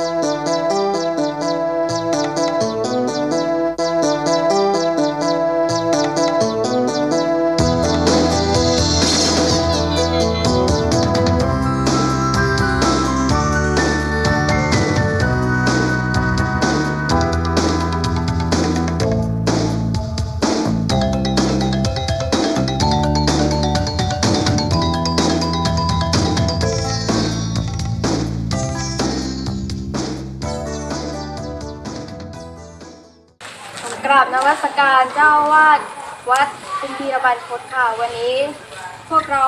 ผม วัสการเจ้าวาดวัดคุมพีรบันพศค่ะ วันนี้พวกเรา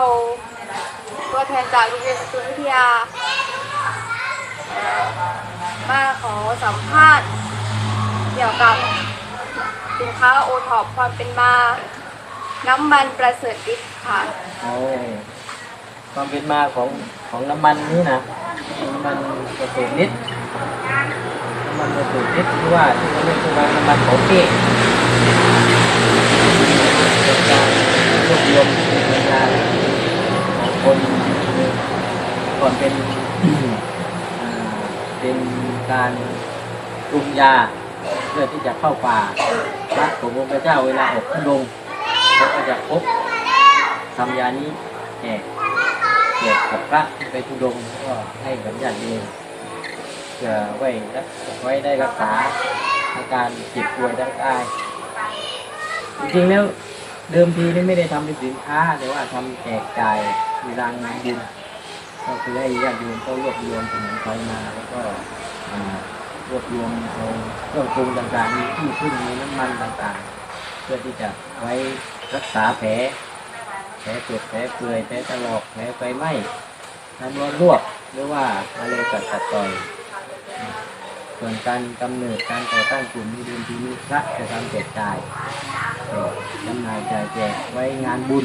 ตัวแทนจากโรงเรียนประตูวิทยา มาขอสัมภาษณ์เกี่ยวกับสินค้าโอท็อปความเป็นมา น้ำมันประเสริฐฤทธิ์ค่ะโอ้ความเป็นมาของของน้ำมันนี่นะน้ำมันกระเสุนนิดน้ำมันกระเสุนนิดที่ว่าที่เขาเรียกว่าน้ำมันของเก้ เป็นการรวบรวมเป็นงาของคนก่อนเป็นเป็นการปรุงยาเพื่อที่จะเข้าป่าพระขององค์พระเจ้าเวลาออกทุดงเขาก็จะพบทำยานี้แจกแจกกับพระที่ไปทุดงก็ให้กับญาติโยมเพื่อไว้รักไว้ได้รักษาอาการเจ็บป่วยร่างกายจริงๆแล้ว เดิมทีนี่ไม่ได้ทำเป็นสินค้า แต่ว่าทำแจกจ่ายในรางงานบุญก็คือให้ญาติโยมเขารวบรวมสมุนไพรมาแล้วก็รวบรวมเอาเครื่องปรุงต่างๆมีที่พึ่งมีน้ำมันต่างๆ เพื่อที่จะไว้รักษาแผลแผลเจ็บแผลเปื่อยแผลถลอกแผลไฟไหม้น้ำร้อนลวกหรือว่าอะไรกัดกัดต่อยส่วนการกำเนิดการก่อตั้งกลุ่มมีดินทีนี้พระจะทำแจกจ่ายแจ กจำหน่ายจ่ายแจกไว้งานบุญ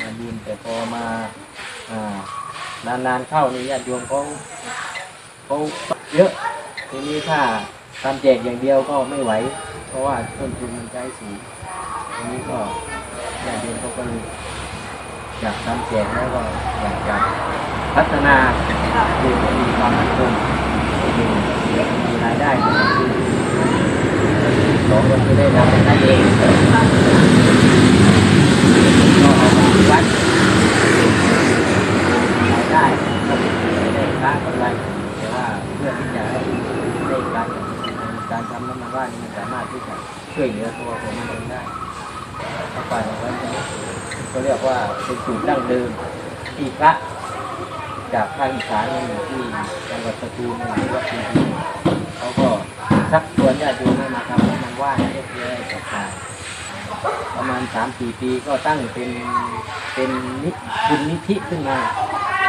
งานบุญแต่พอมาอานานๆเข้านี่ญาติโยมเขาเขาเยอะทีนี้ถ้าทำแจกอย่างเดียวก็ไม่ไหว เพราะว่าต้นทุนมันใช้สูงทีนี้ก็ญาติโยมเขาก็เลยอยากทำแจกแล้วก็อยากจะพัฒนาดูให้มีความมั่นคงอยู่มีรายได้ ก็คือสองก็คือได้นำไปใช้เองก็เอามาวัดรายได้ก็ไม่ได้ค้ากำไรแต่ว่าเพื่อที่จะให้ได้การการทำน้ำมันว่านมันสามารถที่จะช่วยเหลือตัวของมันเองได้เข้าไปแล้วก็เรียกว่าเป็นสูตรดั้งเดิมที่พระจากภาคอีสานมาอยู่ที่จังหวัดสตูลหรือวัดทีพีเขาก็ชักชวนญาติโยมให้มาทำน้ำมัน ว่านเพื่อที่จะได้ศรัทธาประมาณสามสี่ปีก็ตั้งเป็นเป็นนิคุณนิธิขึ้นมา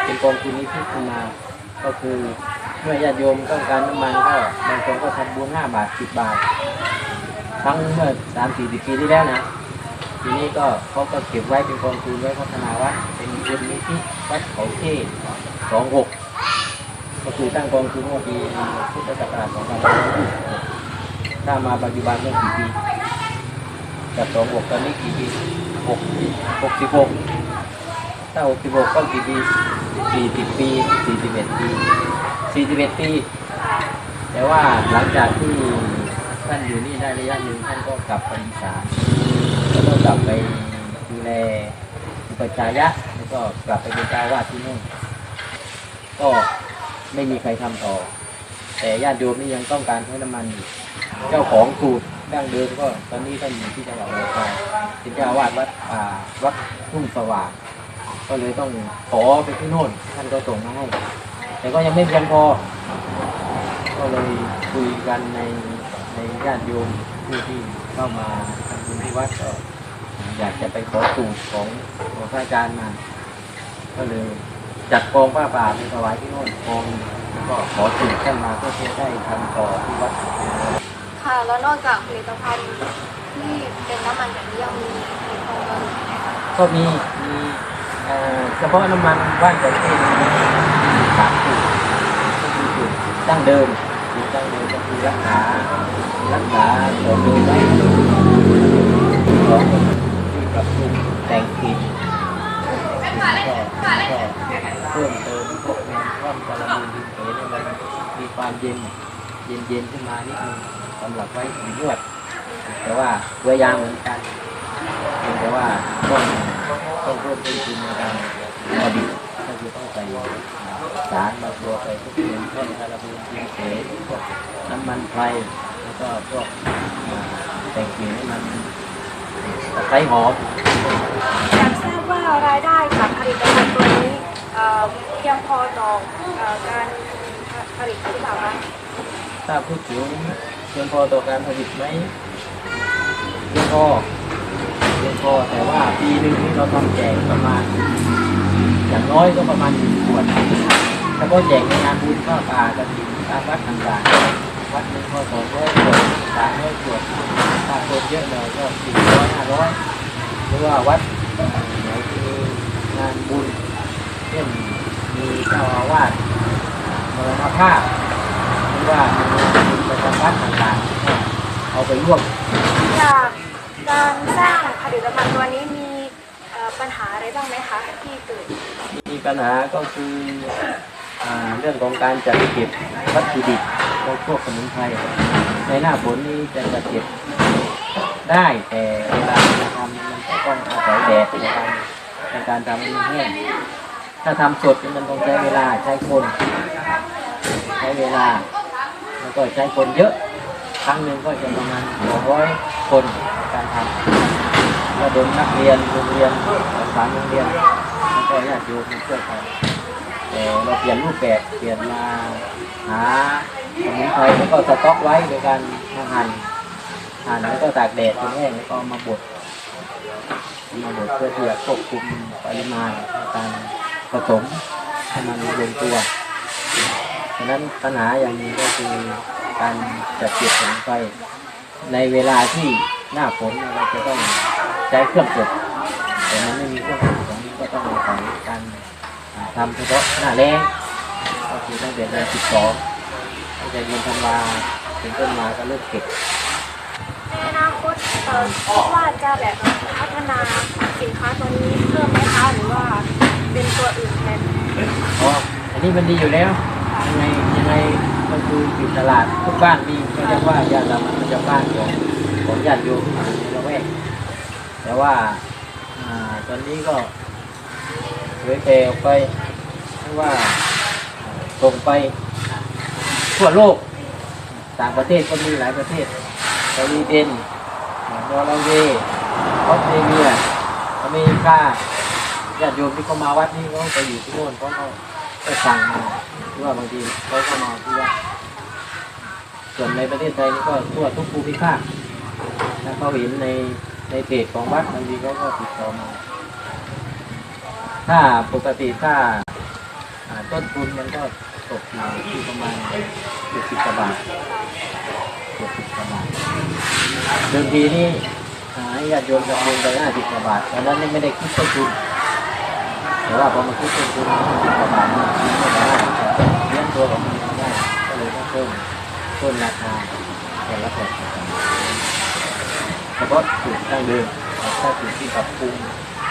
เป็นกองทุนนิธิขึ้นมา ก็คือเมื่อญาติโยมต้องการน้ำมันก็บางคนก็ทำบุญห้าบาทสิบบาททั้งเมื่อสามสี่สิบปีที่แล้วนะทีนี้ก็เขาก็เก็บไว้เป็นกองทุนไว้พัฒนาวัดเป็นทุนนิธิวัดเขาเท่สองหกก็คือตั้งกองทุนเมื่อปีพุทธศักราชสองพันห้าร้อยยี่สิบ ถ้ามาปัจจุบันเมื่อกี่ปีจากสองหกตอนนี้กี่ปีหกหกสิบหกถ้าหกสิบหกก็กี่ปีสี่สิบปีสี่สิบเอ็ดปีสี่สิบเอ็ดปี แต่ว่าหลังจากที่ท่านอยู่นี่ได้ระยะหนึ่งท่านก็กลับไปอีสานแล้วก็กลับไปดูแลอุปชฌายะแล้วก็กลับไปเป็นเจ้าวาดที่นู่นก็ไม่มีใครทำต่อ แต่ญาติโยมนี่ยังต้องการใช้น้ำมันอยู่ เจ้าของสูตรดั้งเดิมก็ตอนนี้ท่านอยู่ที่จังหวัดเลยคายเป็นเจ้าอาวาดวัดป่าวัดทุ่งสว่างก็เลยต้องขอไปที่โน่นท่านก็ส่งมาให้ แต่ก็ยังไม่เพียงพอ ก็เลยคุยกันในในญาติโยมผู้ที่เข้ามาทำบุญที่วัดก็อยากจะไปขอสูตรของของพระอาจารย์มา ก็เลยจัดกองผ้าป่าไปถวายที่โน่นกองแล้วก็ขอสูตรท่านมาเพื่อที่จะได้ทำต่อที่วัด แล้วนอกจากผลิตภัณฑ์ที่เป็นน้ำมันแบบนี้ยังมีผลิตภัณฑ์อื่นไหมคะก็มีมีเอ่อเฉพาะน้ำมันว่านจระเข้มีสามสูตรก็คือสูตรดั้งเดิมสูตรดั้งเดิมก็คือรักษารักษาตัวเดิมไว้สองก็คือที่ปรับปรุงแต่งกลิ่นก็ก็เพิ่มเติมพวกแมงค่อนกระมูลดินเหนให้มันมีความเย็นเย็นเย็นๆขึ้นมานิดนึง สำหรับไว้ถึงนวด แต่ว่าเกลือยางเหมือนกันเพียงแต่ว่าต้องต้องเพิ่มต้นทุนในการผลิตก็คือต้องใส่สารบางตัวใส่พวกเทียนต้นคาราบูนเทียนเสนพวกน้ำมันไฟแล้วก็พวกอ่าแต่งกลิ่นให้มันตะไคร้หอมอยากทราบว่ารายได้จากผลิตภัณฑ์ตัวนี้เอ่อเพียงพอต่อเอ่อการผลิตหรือเปล่าคะถ้าพูดถึงเพียงพอต่อการผลิตไหมเพียงพอเพียงพอแต่ว่าปีหนึ่งที่เราทำแจกประมาณ อย่างน้อยก็ประมาณหนึ่งขวดถ้าก็แจกในงานบุญข้าวป่ากระถิ่นตามวัดต่างๆวัดหนึ่งก็สองร้อยขวดสามร้อยขวดถ้าคนเยอะหน่อยก็สี่ร้อยห้าร้อยหรือว่าวัดไหนที่มีงานบุญเช่นมีเจ้าอาวาสมรณภาพ ว่ามีประจำวัดต่างๆก็เอาไปร่วมจากการสร้างผลิตภัณฑ์ตัวนี้มีเอ่อปัญหาอะไรบ้างไหมคะที่เกิดมีปัญหาก็คืออ่าเรื่องของการจัดเก็บวัตถุดิบพวกพวกสมุนไพรในหน้าฝนนี้จะจัดเก็บได้แต่เวลาจะทำมันก็ต้องอาศัยแดดในการในการทำให้มันแห้งถ้าทำสดมันต้องใช้เวลาใช้คนใช้เวลาแล้ว ก็ใช้คนเยอะ ครั้งหนึ่งก็จะประมาณ200 คนการทำระดมนักเรียนโรงเรียนสามโรงเรียนแล้วก็ญาติโยมช่วยกันแต่เราเปลี่ยนรูปแบบเปลี่ยนมาหาสมุนไพรแล้วก็สต็อกไว้โดยการมาหั่นหั่นแล้วก็ตากแดดจนแห้งแล้วก็มาบดมาบดเพื่อที่จะควบคุมปริมาณการผสมให้มันลงตัว ฉะนั้นปัญหาอย่างหนี้ก็คือการจัดเก็บสมุนไพรในเวลาที่หน้าฝนเราจะต้องใช้เครื่องกดแต่มันไม่มีเครื่องกดของนี้ก็ต้องอาศัยการทำเฉพาะหน้าแรงก็คือตั้งแต่เดือนสิบสองตั้งแต่เดือนธันวาเป็นต้นมาก็เริ่มเก็บอนาคตคิดว่าจะแบบพัฒนาสินค้าตัวนี้เพิ่มไหมคะหรือว่าเป็นตัวอื่นแทนเพราะอันนี้มันดีอยู่แล้ว ยังไงยังไงก็คืออยู่ตลาดทุกบ้านมีก็เรียกว่าญาติเรามันจะบ้านของของญาติโยมที่อยู่ในละแวกแต่ว่าตอนนี้ก็เผยแผ่ออกไปเรียกว่าส่งไปทั่วโลกต่างประเทศก็มีหลายประเทศสวีเดนนอร์เวย์ออสเตรเลียอเมริกาญาติโยมที่เขามาวัดนี้เขาไปอยู่ที่โน่นเขาก็ก็สั่งมา หรือว่าบางทีเขาก็มาที่วัดส่วนในประเทศไทยนี่ก็ทั่วทุกภูมิภาคถ้าเขาเห็นในในเพจของวัดบางทีเขาก็ติดต่อมาถ้าปกติถ้าต้นทุนมันก็ตกอยู่ที่ประมาณเจ็ดสิบกว่าบาทเจ็ดสิบกว่าบาทเดิมทีนี่อาให้ญาติโยมจำนวนไปห้าสิบกว่าบาทตอนนั้นไม่ได้คิดต้นทุนแต่ว่าพอมาคิดต้นทุนสิบกว่าบาท ตัวของมันได้ก็เลยต้องเพิ่มเพิ่มราคาแต่ละแผ่นเฉพาะสูตรดั้งเดิมถ้าสูตรที่ปรับปรุง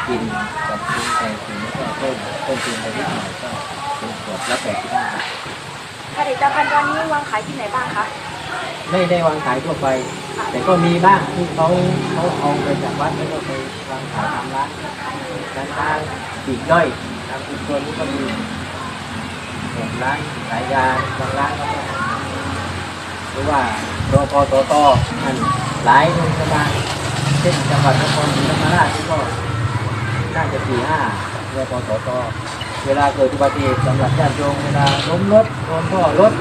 กินปรับปรุงแต่งสิ่งก็เพิ่มต้นทุนไปนิดหน่อยก็เป็นขวดละแปดสิบห้าบาทผลิตภัณฑ์ตัวนี้วางขายที่ไหนบ้างคะไม่ได้วางขายทั่วไป แต่ก็มีบ้างที่เขาเขาเอาไปจากวัดแล้วก็ไปวางขายตามร้านร้านค้าปีกย่อยตามชุมชนนี่ก็มี ร้านขายยาบางร้านก็หรือว่ารอพสตตนั่นหลายโรงพยาบาลเช่นจังหวัดนครศรีธรรมราชนี่ก็น่าจะสี่ห้ารอพสตตเวลาเกิดอุบัติเหตุสำหรับญาติโยมเวลาล้มรถโดนท่อรถ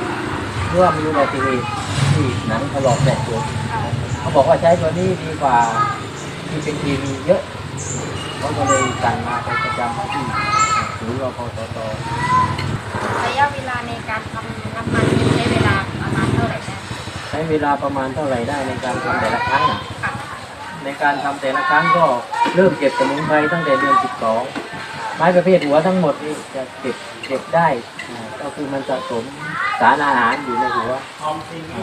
หรือว่ามีอุบัติเหตุที่หนังถลอกแตกเกิดเขาบอกว่าใช้ตัวนี้ดีกว่าที่เป็นทีวีเยอะเขาก็เลยสั่งมาไปประจำที่ศูนย์รพสต ระยะเวลาในการทำน้ำมันใช้เวลาประมาณเท่าไหร่นะใช้เวลาประมาณเท่าไหร่ได้ในการทำแต่ละครั้งน่ะในการทำแต่ละครั้งก็เริ่มเก็บสมุนไพรตั้งแต่เดือน 12 ไม้ประเภทหัวทั้งหมดนี่จะเก็บเก็บได้อ่าก็คือมันสะสมสารอาหารอยู่ในหัวอ่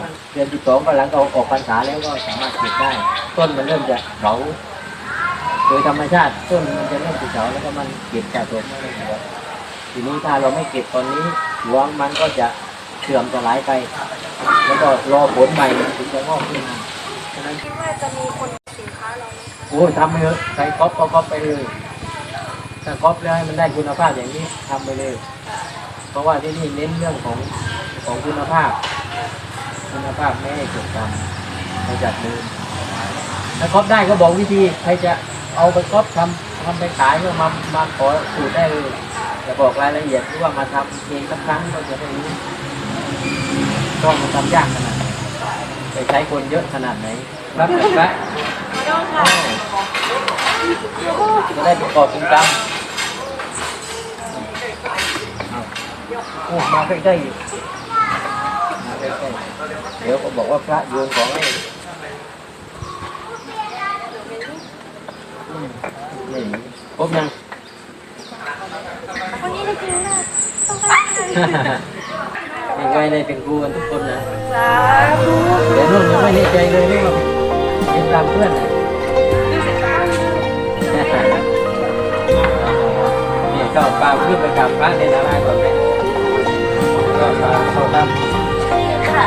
าเดือน 12ก็หลังก็ออกพรรษาแล้วก็สามารถเก็บได้ ต้นมันเริ่มจะเฉาโดยธรรมชาติต้นมันจะเริ่มจะเฉาแล้วก็มันเก็บสะสมไว้ในหัว ทีนี้ถ้าเราไม่เก็บตอนนี้หัวมันก็จะเสื่อมสลายไป แล้วก็รอผลใหม่ถึงจะงอกขึ้นมาฉะนั้นคิดว่าจะมีคนสินค้าเราไหมคะโอ้ยทำไปเถอะใครก๊อปก็ก๊อปไปเลยถ้าก๊อปแล้วให้มันได้คุณภาพอย่างนี้ทำไปเลย เพราะว่าที่นี่เน้นเรื่องของของคุณภาพ คุณภาพไม่ให้เกิดกรรมมาจากเดิมถ้าก๊อปได้ก็บอกวิธีใครจะเอาไปก๊อปทำทำไปขายก็มามาขอสูตรได้เลย จะบอกรายละเอียดหรือว่ามาทำเองสักครั้งก็จะได้รู้ว่ามันทำยากขนาดไหนไปใช้คนเยอะขนาดไหนรับจากพระจะได้ประกอบเป็นกรรมเอาโอ้มาใกล้ๆอีกมาใกล้ๆเดี๋ยวก็บอกว่าพระโยนของให้อืมนี่ครบยัง วันนี้ได้กินนะต้องได้ ยังไงได้เป็นครูกันทุกคนนะสาธุเดี๋ยวนุ่นยังไม่แน่ใจเลยนี่ว่าเป็นตามเพื่อนน่ะนี่ก็ปลาขึ้นไปกับพระในนาราก่อนไหมก็ปลาเข้าถ้ำค่ะ